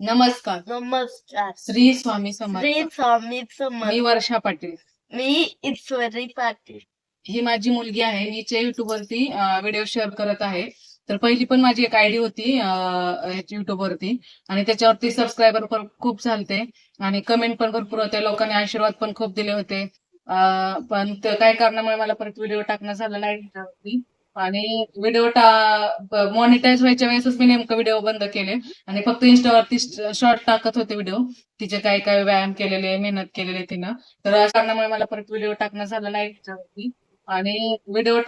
नमस्कार. नमस्कार. श्री स्वामी समर्थ. श्री स्वामी मी समर्थ वर्षा पाटील. मी ईश्वरी पाटील. ही माझी मुलगी आहे. हिचे युट्यूब वरती व्हिडिओ शेअर करत आहे. तर पहिली पण माझी एक आयडी होती युट्यूब वरती. आणि त्याच्यावरती सबस्क्रायबर पण खूप झालते. आणि कमेंट पण भरपूर होते. लोकांनी आशीर्वाद पण खूप दिले होते. अं, पण ते काही कारणामुळे मला परत व्हिडिओ टाकणं झालं नाही. त्याच्यावरती आणि व्हिडिओ मॉनिटाईज व्हायच्या वेळेसच मी नेमकं व्हिडिओ बंद केले. आणि फक्त इंस्टावरती शॉर्ट टाकत होते व्हिडिओ तिचे काय काय व्यायाम केलेले मेहनत केलेले तिनं. तर अशा कारणामुळे मला परत व्हिडिओ टाकणं झालं नाही आणि व्हिडिओ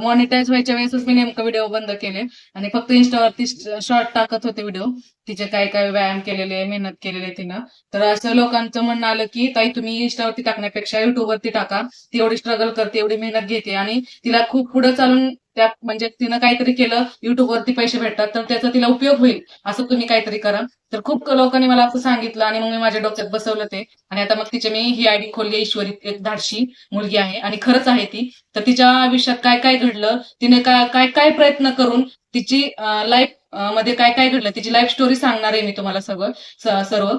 मॉनिटाईज व्हायच्या वेळेसच मी नेमकं व्हिडिओ बंद केले. आणि फक्त इंस्टावरती शॉर्ट टाकत होते व्हिडिओ तिचे काय काय व्यायाम केलेले मेहनत केलेले तिनं. तर असं लोकांचं म्हणणं आलं की ताई तुम्ही इंस्टावरती टाकण्यापेक्षा युट्यूबवरती टाका. ती एवढी स्ट्रगल करते एवढी मेहनत घेते आणि तिला खूप पुढे चालून त्या म्हणजे तिनं काहीतरी केलं युट्यूबवरती पैसे भेटतात तर त्याचा तिला उपयोग होईल असं तुम्ही काहीतरी करा. तर खूप लोकांनी मला असं सांगितलं आणि मग मी माझ्या डोक्यात बसवलं ते. आणि आता मग तिचे मी ही आयडी खोलली ईश्वरी एक धाडशी मुलगी आहे आणि खरंच आहे ती. तर तिच्या आयुष्यात काय काय घडलं? तिने काय काय काय प्रयत्न करून तिची लाईफमध्ये काय काय घडलं? तिची लाईफ स्टोरी सांगणार आहे मी तुम्हाला सगळं सर्व.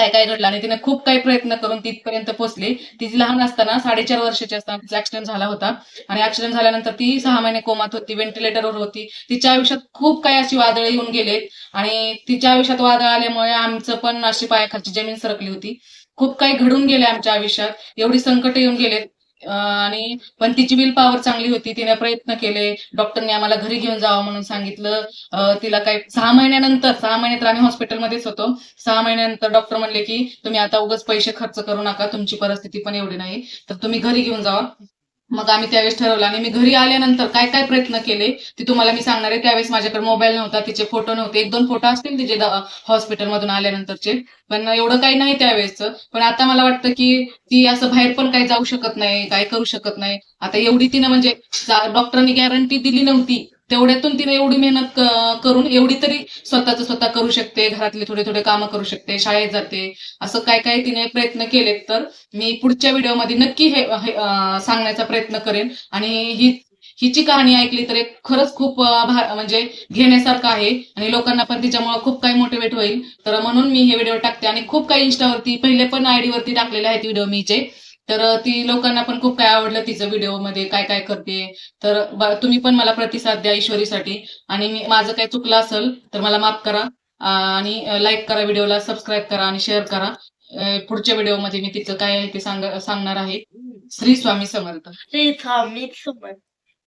काय काय घडलं आणि तिने खूप काही प्रयत्न करून तिथपर्यंत पोहोचली. तिची लहान असताना साडेचार वर्षाची असताना तिचा ऍक्सिडेंट झाला होता. आणि ऍक्सिडेंट झाल्यानंतर ती सहा महिने कोमात होती व्हेंटिलेटरवर होती. तिच्या आयुष्यात खूप काही अशी वादळ येऊन गेलेत आणि तिच्या आयुष्यात वादळ आल्यामुळे आमचं पण अशी पायाखालची जमीन सरकली होती. खूप काही घडून गेले आमच्या आयुष्यात. एवढी संकट येऊन गेले आणि पण तिची विल पॉवर चांगली होती. तिने प्रयत्न केले. डॉक्टरने आम्हाला घरी घेऊन जावं म्हणून सांगितलं. तिला काय सहा महिन्यानंतर सहा महिने तर आम्ही हॉस्पिटलमध्येच होतो. सहा महिन्यानंतर डॉक्टर म्हणले की तुम्ही आता उगाच पैसे खर्च करू नका. तुमची परिस्थिती पण एवढी नाही. तर तुम्ही घरी घेऊन जावा. मग आम्ही त्यावेळेस ठरवलं आणि मी घरी आल्यानंतर काय काय प्रयत्न केले ते तुम्हाला मी सांगणार आहे. त्यावेळेस माझ्याकडे मोबाईल नव्हता तिचे फोटो नव्हते. एक दोन फोटो असतील तिचे हॉस्पिटलमधून आल्यानंतरचे. पण एवढं काही नाही त्यावेळेसचं. पण आता मला वाटतं की ती असं बाहेर पण काही जाऊ शकत नाही काय करू शकत नाही. आता एवढी तिनं म्हणजे डॉक्टरांनी गॅरंटी दिली नव्हती. तेवढ्यातून तिने एवढी मेहनत करून एवढी तरी स्वतःच स्वतः करू शकते घरातले थोडे थोडे कामं करू शकते शाळेत जाते. असं काय काय तिने प्रयत्न केलेत तर मी पुढच्या व्हिडिओमध्ये नक्की हे सांगण्याचा प्रयत्न करेन. आणि ही हिची कहाणी ऐकली तर एक खरंच खूप म्हणजे घेण्यासारखं आहे. आणि लोकांना पण तिच्यामुळे खूप काही मोटिवेट होईल. तर म्हणून मी हे व्हिडिओ टाकते आणि खूप काही इंस्टावरती पहिले पण आयडी वरती टाकलेले आहेत व्हिडिओ मीचे तर ती लोकांना पण खूप काय आवडलं तिचं व्हिडिओमध्ये काय काय करते. तर तुम्ही पण मला प्रतिसाद द्या ईश्वरीसाठी. आणि माझं काय चुकलं असेल तर मला माफ करा. आणि लाईक करा व्हिडिओला सबस्क्राईब करा आणि शेअर करा. पुढच्या व्हिडिओमध्ये मी तिचं काय आहे ते सांगणार आहे. श्री स्वामी समर्थ. श्री स्वामी समर्थ.